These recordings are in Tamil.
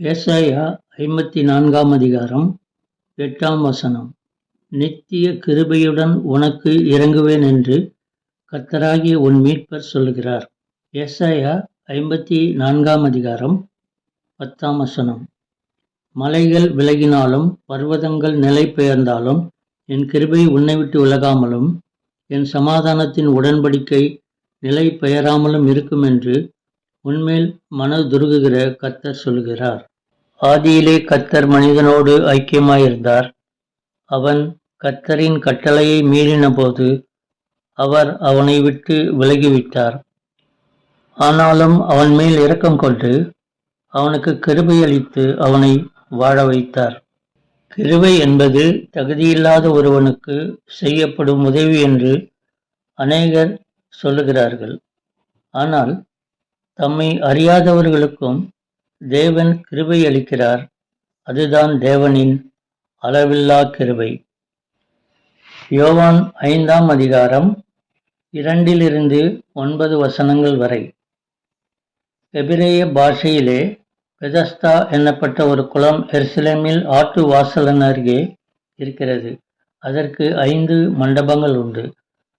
ஏசாயா ஐம்பத்தி நான்காம் அதிகாரம் எட்டாம் வசனம். நித்திய கிருபையுடன் உனக்கு இறங்குவேன் என்று கர்த்தராகிய உன் மீட்பர் சொல்லுகிறார். ஏசாயா ஐம்பத்தி நான்காம் அதிகாரம் பத்தாம் வசனம். மலைகள் விலகினாலும் பர்வதங்கள் நிலை பெயர்ந்தாலும் என் கிருபை உன்னை விட்டு விலகாமலும் என் சமாதானத்தின் உடன்படிக்கை நிலை பெயராமலும் இருக்கும் என்று உன்மேல் மனதுருகுகிற கத்தர் சொல்கிறார். ஆதியிலே கத்தர் மனிதனோடு ஐக்கியமாயிருந்தார். அவன் கத்தரின் கட்டளையை மீறினபோது அவர் அவனை விட்டு விலகிவிட்டார். ஆனாலும் அவன் மேல் இரக்கம் கொண்டு அவனுக்கு கிருபையளித்து அவனை வாழ வைத்தார். கிருபை என்பது தகுதியில்லாத ஒருவனுக்கு செய்யப்படும் உதவி என்று அநேகர் சொல்லுகிறார்கள். ஆனால் தம்மை அறியாதவர்களுக்கும் தேவன் கிருபை அளிக்கிறார். அதுதான் தேவனின் அளவில்லா கிருபை. யோவான் ஐந்தாம் அதிகாரம் இரண்டிலிருந்து ஒன்பது வசனங்கள் வரை. எபிரேய பாஷையிலே பெதஸ்தா என்னப்பட்ட ஒரு குளம் எருசலேமில் ஆட்டு வாசலன் அருகே இருக்கிறது. அதற்கு ஐந்து மண்டபங்கள் உண்டு.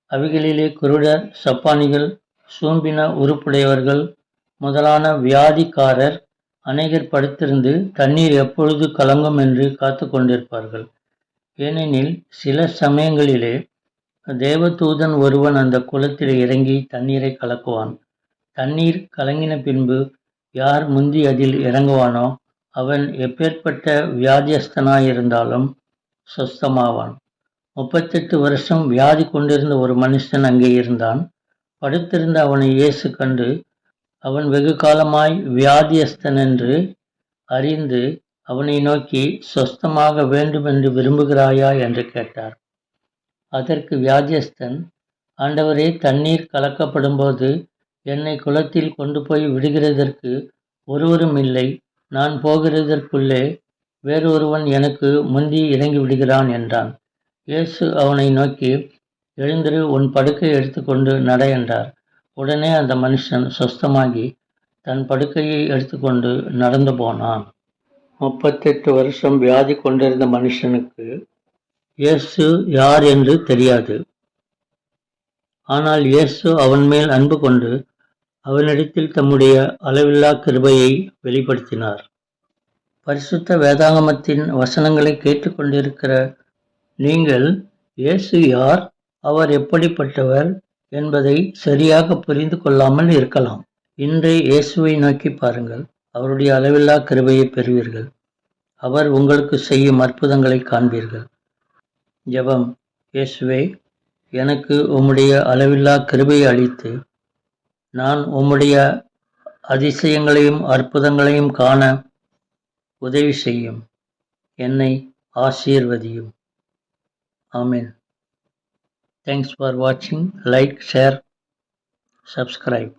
அவைகளிலே குருடர் சப்பானிகள் சூம்பின உருப்புடையவர்கள் முதலான வியாதிக்காரர் அநேகர் படுத்திருந்து தண்ணீர் எப்பொழுது கலங்கும் என்று காத்து கொண்டிருப்பார்கள். ஏனெனில் சில சமயங்களிலே தேவதூதன் ஒருவன் அந்த குளத்தில் இறங்கி தண்ணீரை கலக்குவான். தண்ணீர் கலங்கின பின்பு யார் முந்தி அதில் இறங்குவானோ அவன் எப்பேற்பட்ட வியாதியஸ்தனாயிருந்தாலும் சொஸ்தமாவான். முப்பத்தெட்டு வருஷம் வியாதி கொண்டிருந்த ஒரு மனுஷன் அங்கே இருந்தான். படுத்திருந்த அவனை இயேசு கண்டு அவன் வெகு காலமாய் வியாதியஸ்தன் என்று அறிந்து அவனை நோக்கி சொஸ்தமாக வேண்டுமென்று விரும்புகிறாயா? என்று கேட்டார். அதற்கு வியாதியஸ்தன் ஆண்டவரே தண்ணீர் கலக்கப்படும்போது என்னை குளத்தில் கொண்டு போய் விடுகிறதற்கு ஒருவரும் இல்லை. நான் போகிறதற்குள்ளே வேறொருவன் எனக்கு முந்தி இறங்கி விடுகிறான் என்றான். இயேசு அவனை நோக்கி எழுந்திரு உன் படுக்கை எடுத்துக்கொண்டு நட என்றார். உடனே அந்த மனுஷன் சொஸ்தமாகி தன் படுக்கையை எடுத்துக்கொண்டு நடந்து போனான். முப்பத்தெட்டு வருஷம் வியாதி கொண்டிருந்த மனுஷனுக்கு இயேசு யார் என்று தெரியாது. ஆனால் இயேசு அவன் மேல் அன்பு கொண்டு அவனிடத்தில் தம்முடைய அளவில்லா கிருபையை வெளிப்படுத்தினார். பரிசுத்த வேதாங்கமத்தின் வசனங்களை கேட்டுக்கொண்டிருக்கிற நீங்கள் இயேசு யார்? அவர் எப்படிப்பட்டவர்? என்பதை சரியாக புரிந்து கொள்ளாமல் இருக்கலாம். இன்று இயேசுவை நோக்கி பாருங்கள். அவருடைய அளவில்லா கிருபையை பெறுவீர்கள். அவர் உங்களுக்கு செய்யும் அற்புதங்களை காண்பீர்கள். ஜபம். இயேசுவே எனக்கு உம்முடைய அளவில்லா கிருபையை அளித்து நான் உம்முடைய அதிசயங்களையும் அற்புதங்களையும் காண உதவி செய்யும். என்னை ஆசீர்வதியும். ஆமீன். Thanks for watching. Like, share, subscribe.